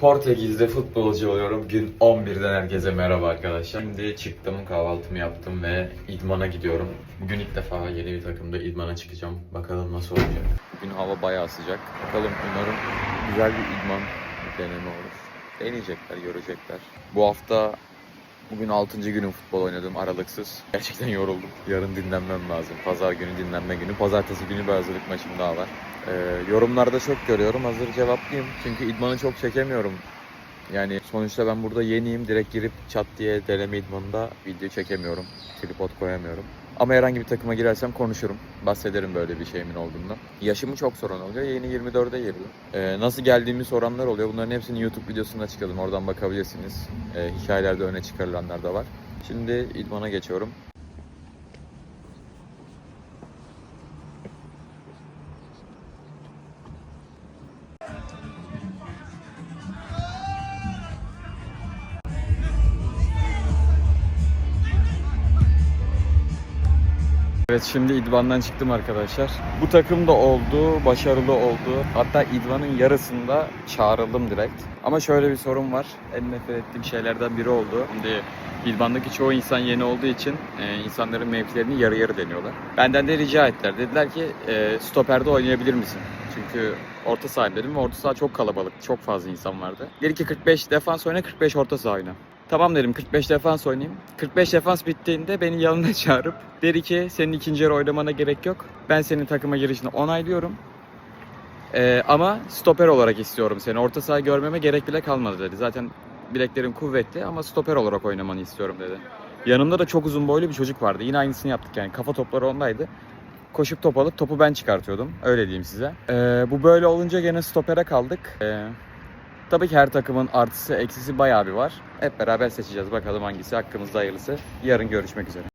Portekiz'de futbolcu oluyorum. Gün 11'den herkese merhaba arkadaşlar. Şimdi çıktım, kahvaltımı yaptım ve idmana gidiyorum. Bugün ilk defa yeni bir takımda idmana çıkacağım. Bakalım nasıl olacak. Bugün hava bayağı sıcak. Bakalım umarım güzel bir idman deneme olur. Deneyecekler, görecekler. Bu hafta bugün 6. günüm futbol oynadım aralıksız. Gerçekten yoruldum. Yarın dinlenmem lazım. Pazar günü dinlenme günü. Pazartesi günü bir hazırlık maçım daha var. Ee, yorumlarda çok görüyorum. Hazır cevaplayayım. Çünkü idmanı çok çekemiyorum. Yani sonuçta ben burada yeniyim. Direkt girip çat diye deneme idmanında video çekemiyorum. Tripod koyamıyorum. Ama herhangi bir takıma girersem konuşurum. Bahsederim böyle bir şeyimin olduğundan. Yaşımı çok soran oluyor. Yeni 24'e girdim. Ee, nasıl geldiğimi soranlar oluyor. Bunların hepsini YouTube videosunda açıkladım. Oradan bakabilirsiniz. Ee, hikayelerde öne çıkarılanlar da var. Şimdi idmana geçiyorum. Evet şimdi İdvan'dan çıktım arkadaşlar. Bu takım da oldu, başarılı oldu. Hatta İdvan'ın yarısında çağrıldım direkt. Ama şöyle bir sorun var. En nefret ettiğim şeylerden biri oldu. Şimdi İdvan'daki çoğu insan yeni olduğu için e, insanların mevkilerini yarı yarı deniyorlar. Benden de rica ettiler. Dediler ki e, stoperde oynayabilir misin? Çünkü orta saha dedim ve orta saha çok kalabalık. Çok fazla insan vardı. Dedi ki 45 defans oyna 45 orta saha oyna. Tamam dedim 45 defans oynayayım. 45 defans bittiğinde beni yanına çağırıp dedi ki senin ikinci yarı oynamana gerek yok. Ben senin takıma girişini onaylıyorum. Ee, ama stoper olarak istiyorum seni. Orta saha görmeme gerek bile kalmadı dedi. Zaten bileklerin kuvvetli ama stoper olarak oynamanı istiyorum dedi. Yanımda da çok uzun boylu bir çocuk vardı. Yine aynısını yaptık yani. Kafa topları ondaydı. Koşup top alıp topu ben çıkartıyordum. Öyle diyeyim size. Ee, bu böyle olunca gene stopere kaldık. Ee, Tabii ki her takımın artısı eksisi bayağı bir var. Hep beraber seçeceğiz. Bakalım hangisi hakkımızda hayırlısı. Yarın görüşmek üzere.